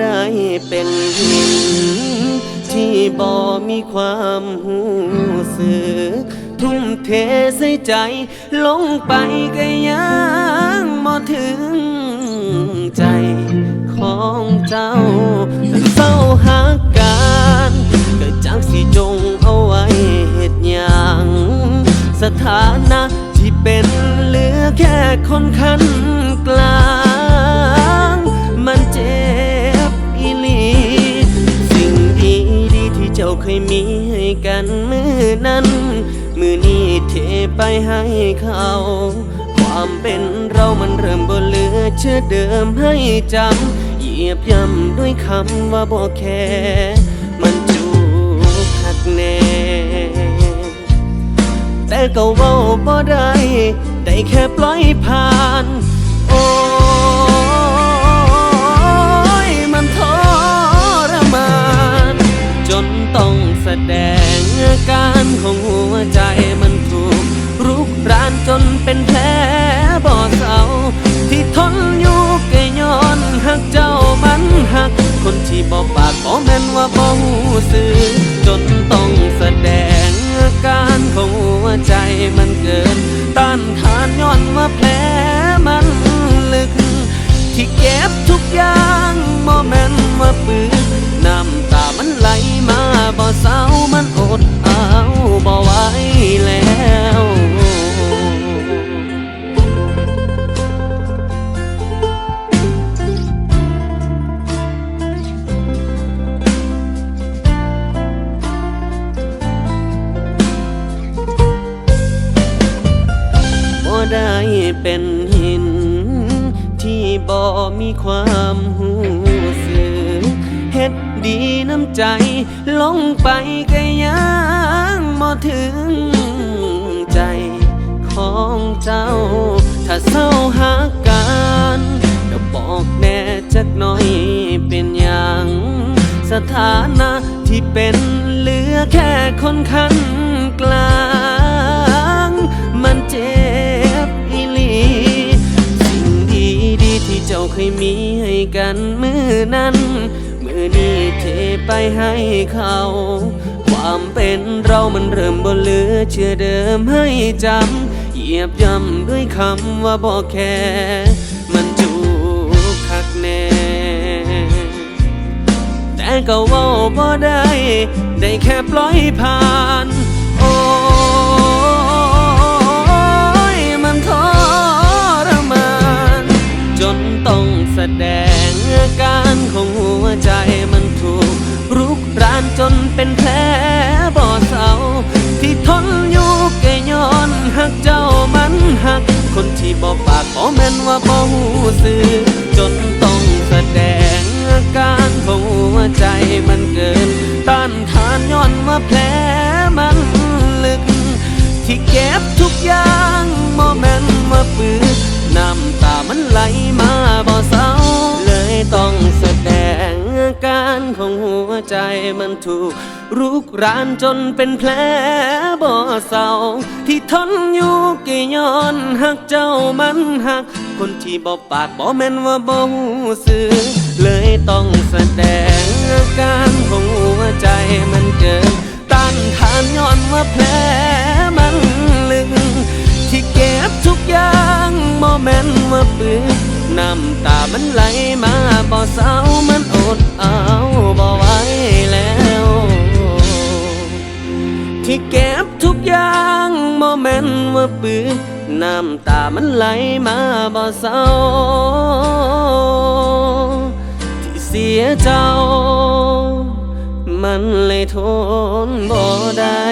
ได้เป็นหินที่บ่มีความหูสึก ทุ่มเทใส่ใจ ลงไปก็ยังบ่ถึงใจของเจ้าถ้าเศร้าหัก นั้น มือนี้เทไปให้เขา ความเป็นเรามันเริ่มบ่เหลือเชื่อเดิมให้จำเหยียบย่ำด้วยคำว่าบ่แค่มันจูบคักแน่แต่ก็เว้าบ่ได้ได้แค่ปล่อยผ่าน โอ้ยมันทรมาน จนต้องแสดง เป็นหิน ที่บ่มีความหูสึกเฮ็ดดีน้ำใจ ลงไปก็ยังบ่ถึงใจของเจ้า ถ้าเศร้าหากันก็บอกแน่จักหน่อยเป็นอย่างสถานะที่เป็นเหลือแค่คนคันกลาง นมือนั้น มือนี้เทไปให้เขา ความเป็นเรามันเริ่มบ่เหลือเชื่อเดิมให้จำ เหยียบย่ำด้วยคำว่าบ่แค่ มันจูบคักแน่ แต่ก็ว่าบ่ได้ ได้แค่ปล่อยผ่าน ว่าบ่หูสื่อจนต้องแสดงอาการของหัวใจมันเกินต้านทานย้อนว่าแผลมันลึก ที่เก็บทุกอย่างบ่แม่นว่าปืนน้ำตามันไหลมาบ่ ใจมันถูกรุกรานจนเป็นแผลบ่อเศร้าที่ทนอยู่ก็ย้อนหักเจ้ามันหัก คนที่บ่ปากบ่แม่นว่าบ่หูสื่อเลยต้องแสดงอาการของหัวใจมันเกินต้านทานย้อนว่าแผลมันลึกที่เก็บทุกอย่างบ่แม่นว่าปืนน้ำตามันไหลมาบ่เศร้ามันอดเอาบ่ ที่เก็บทุกอย่างโมเมนต์ว่าปืนน้ำตามันไหลมาบ่เศร้า ที่เสียเจ้า มันเลยทนบ่ได้